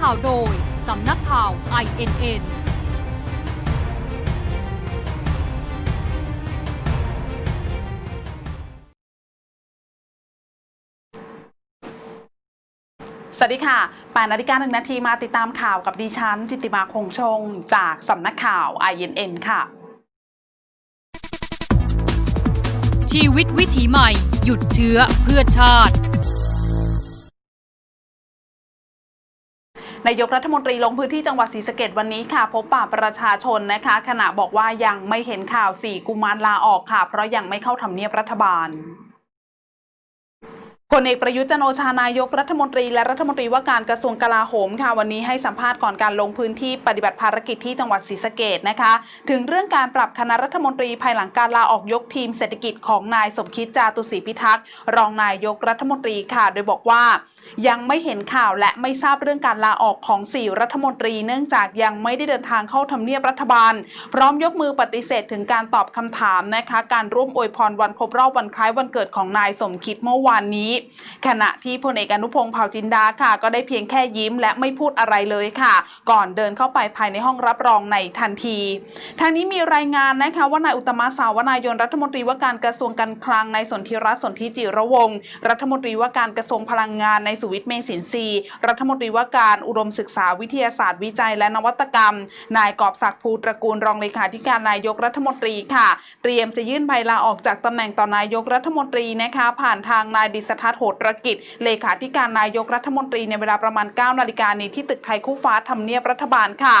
ข่าวโดย สำนักข่าว INN สวัสดีค่ะ8นาฬิกาหนึ่งนาทีมาติดตามข่าวกับดิฉัน จิตติมาคงชง จากสำนักข่าว INN ค่ะ ชีวิตวิถีใหม่ หยุดเชื้อเพื่อชาติ นายกรัฐมนตรีลงพื้นที่จังหวัดศรีสะเกดวันนี้ค่ะ พบปะประชาชนนะคะ ขณะบอกว่ายังไม่เห็นข่าวสี่กุมารลาออกค่ะ เพราะยังไม่เข้าทำเนียบรัฐบาลพลเอกประยุทธ์จันโอชานายกรัฐมนตรีและรัฐมนตรีว่าการกระทรวงกลาโหมค่ะ วันนี้ให้สัมภาษณ์ก่อนการลงพื้นที่ปฏิบัติภารกิจที่จังหวัดศรีสะเกดนะคะ ถึงเรื่องการปรับคณะรัฐมนตรีภายหลังการลาออกยกทีมเศรษฐกิจของนายสมคิดจาตุศรีพิทักษ์รองนายกรัฐมนตรีค่ะ โดยบอกว่ายังไม่เห็นข่าวและไม่ทราบเรื่องการลาออกของสี่รัฐมนตรี เนื่องจากยังไม่ได้เดินทางเข้าทำเนียบรัฐบาล พร้อมยกมือปฏิเสธถึงการตอบคำถามนะคะ การร่วมอวยพรวันครบรอบวันคล้ายวันเกิดของนายสมคิดเมื่อวานนี้ ขณะที่พลเอกอนุพงศ์เผ่าจินดาค่ะ ก็ได้เพียงแค่ยิ้มและไม่พูดอะไรเลยค่ะ ก่อนเดินเข้าไปภายในห้องรับรองในทันทีทางนี้มีรายงานนะคะว่านายอุตมะสาวนายนรัฐมนตรีว่าการกระทรวงการคลังในสนธิรัตน์สนธิจิรวงรัฐมนตรีว่าการกระทรวงพลังงานในสุวิทย์เมสินทรีรัฐมนตรีว่าการอุดมศึกษาวิทยาศาสตร์วิจัยและนวัตกรรม นายกอบศักดิ์ภูตระกูลรองเลขาธิการนายกรัฐมนตรีค่ะ เตรียมจะยื่นใบลาออกจากตำแหน่งต่อนายกรัฐมนตรีนะคะ ผ่านทางนายดิษฐัศน์โหตรกิจ เลขาธิการนายกรัฐมนตรีในเวลาประมาณ9นาฬิกานี้ที่ตึกไทยคู่ฟ้าทำเนียบรัฐบาลค่ะ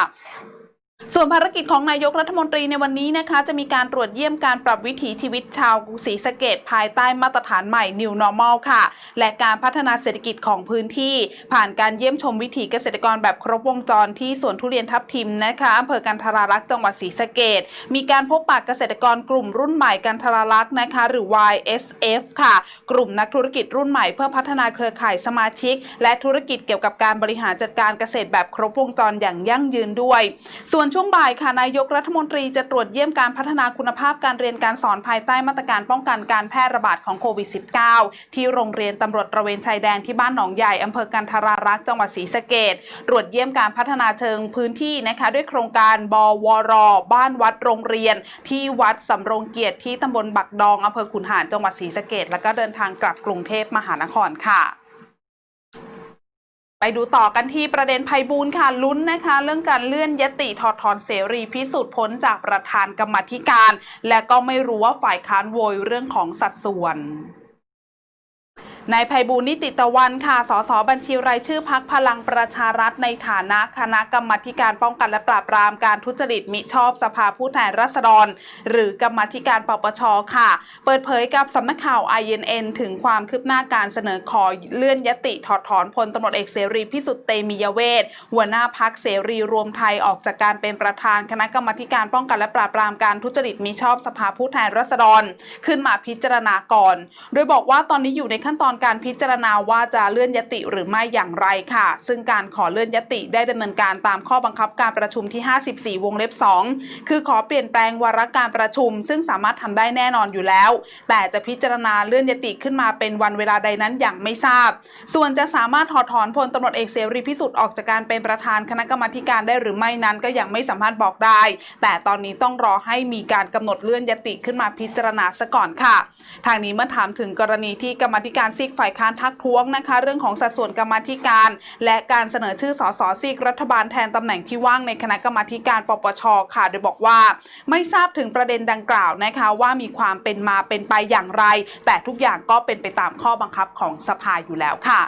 ส่วนภารกิจของนายกรัฐมนตรีในวันนี้นะคะ จะมีการตรวจเยี่ยมการปรับวิถีชีวิตชาวศรีสะเกดภายใต้มาตรฐานใหม่ New Normal ค่ะ และการพัฒนาเศรษฐกิจของพื้นที่ ผ่านการเยี่ยมชมวิถีเกษตรกรแบบครบวงจรที่สวนทุเรียนทับทิมนะคะอำเภอกันทรารักษ์จังหวัดศรีสะเกดมีการพบปะเกษตรกรกลุ่มรุ่นใหม่กันทรารักษ์นะคะ หรือ YSF ค่ะ กลุ่มนักธุรกิจรุ่นใหม่เพื่อพัฒนาเครือข่ายสมาชิก และธุรกิจเกี่ยวกับการบริหารจัดการเกษตรแบบครบวงจรอย่างยั่งยืนด้วย ส่วนวนช่วงบ่ายค่ะนายกรัฐมนตรีจะตรวจเยี่ยมการพัฒนาคุณภาพการเรียนการสอนภายใต้มาตรการป้องกันการแพร่ระบาดของโควิด -19 ที่โรงเรียนตำรวจตระเวนชายแดนที่บ้านหนองใหญ่อำเภอกันทรารักษ์จังหวัดศรีสะเกดตรวจเยี่ยมการพัฒนาเชิงพื้นที่นะคะ ด้วยโครงการบวร บ้านวัดโรงเรียน ที่วัดสำโรงเกียรติที่ตำบลบักดองอำเภอขุนหารจังหวัดศรีสะเกดแล้วก็เดินทางกลับกรุงเทพมหานครค่ะ ไปดูต่อกันที่ประเด็นภัยบูลค่ะลุ้นนะคะ เรื่องการเลื่อนยติถอดถอนเสรีพิสูจน์พ้นจากประธานกรรมธิการ และก็ไม่รู้ว่าฝ่ายค้านโวยเรื่องของสัดส่วน นายภัยบูลนิติตะวันค่ะ สสบัญชีรายชื่อพักพลังประชารัฐในฐานะคณะกรรมธิการป้องกันและปราบปรามการทุจริตมิชอบสภาผู้แทนราษฎร หรือกรรมธิการปปชค่ะ เปิดเผยกับสำนักข่าว INN ถึงความคืบหน้าการเสนอขอเลื่อนยติถอดถอนพลตำรวจเอกเสรีพิสุทธิ์เตมียเวทหัวหน้าพักเสรีรวมไทยออกจากการเป็นประธานคณะกรรมการป้องกันและปราบปรามการทุจริตมิชอบสภาผู้แทนราษฎร ขึ้นมาพิจารณาก่อน โดยบอกว่าตอนนี้อยู่ในขั้นตอนการพิจารณาว่าจะเลื่อนยติหรือไม่อย่างไรค่ะ ซึ่งการขอเลื่อนยติได้ดำเนินการตามข้อบังคับการประชุมที่ 54 วงเล็บ 2 คือขอเปลี่ยนแปลงวาระการประชุม ซึ่งสามารถทำได้แน่นอนอยู่แล้ว แต่จะพิจารณาเลื่อนยติขึ้นมาเป็นวันเวลาใดนั้นอย่างไม่ทราบ ส่วนจะสามารถถอดถอนพลตำรวจเอกเสรีพิสุทธิ์ออกจากการเป็นประธานคณะกรรมาการได้หรือไม่นั้นก็ยังไม่สามารถบอกได้ แต่ตอนนี้ต้องรอให้มีการกำหนดเลื่อนยติขึ้นมาพิจารณาซะก่อนค่ะ ทางนี้เมื่อถามถึงกรณีที่กรรมธิการซีกฝ่ายค้านทักท้วงนะคะ เรื่องของสัดส่วนกรรมธิการ และการเสนอชื่อสสซีกรัฐบาลแทนตำแหน่งที่ว่างในคณะกรรมธิการปปชค่ะ โดยบอกว่า ไม่ทราบถึงประเด็นดังกล่าวนะคะว่ามีความเป็นมาเป็นไปอย่างไร แต่ทุกอย่างก็เป็นไปตามข้อบังคับของสภาอยู่แล้วค่ะ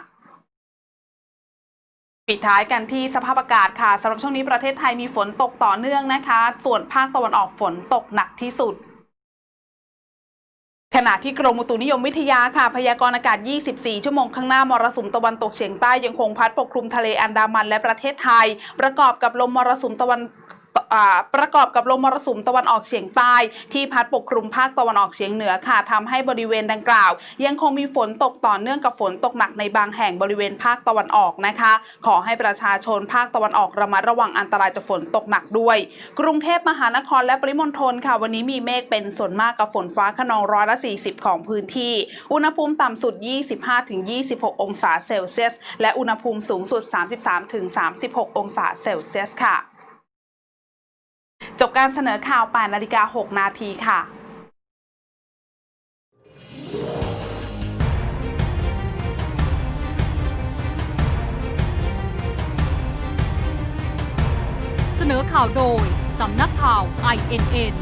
ปิดท้ายกันที่สภาพอากาศค่ะสำหรับช่วงนี้ประเทศไทยมีฝนตกต่อเนื่องนะคะ ส่วนภาคตะวันออกฝนตกหนักที่สุด ขณะที่กรมอุตุนิยมวิทยาค่ะพยากรณ์อากาศ 24 ชั่วโมงข้างหน้ามรสุมตะวันตกเฉียงใต้ยังคงพัดปกคลุมทะเลอันดามันและประเทศไทย ประกอบกับลมมรสุมตะวัน ประกอบกับลมมรสุมตะวันออกเฉียงใต้ที่พัดปกคลุมภาคตะวันออกเฉียงเหนือค่ะทำให้บริเวณดังกล่าว ยังคงมีฝนตกต่อเนื่องกับฝนตกหนักในบางแห่งบริเวณภาคตะวันออกนะคะ ขอให้ประชาชนภาคตะวันออกระมัดระวังอันตรายจากฝนตกหนักด้วย กรุงเทพมหานครและปริมณฑลค่ะ วันนี้มีเมฆเป็นส่วนมากกับฝนฟ้าขนองร้อยละ 40 ของพื้นที่ อุณหภูมิต่ำสุด 25-26 องศาเซลเซียส และอุณหภูมิสูงสุด 33-36 องศาเซลเซียสค่ะ จบการเสนอข่าว8นาฬิกา 6 นาทีค่ะเสนอข่าวโดย สำนักข่าว INN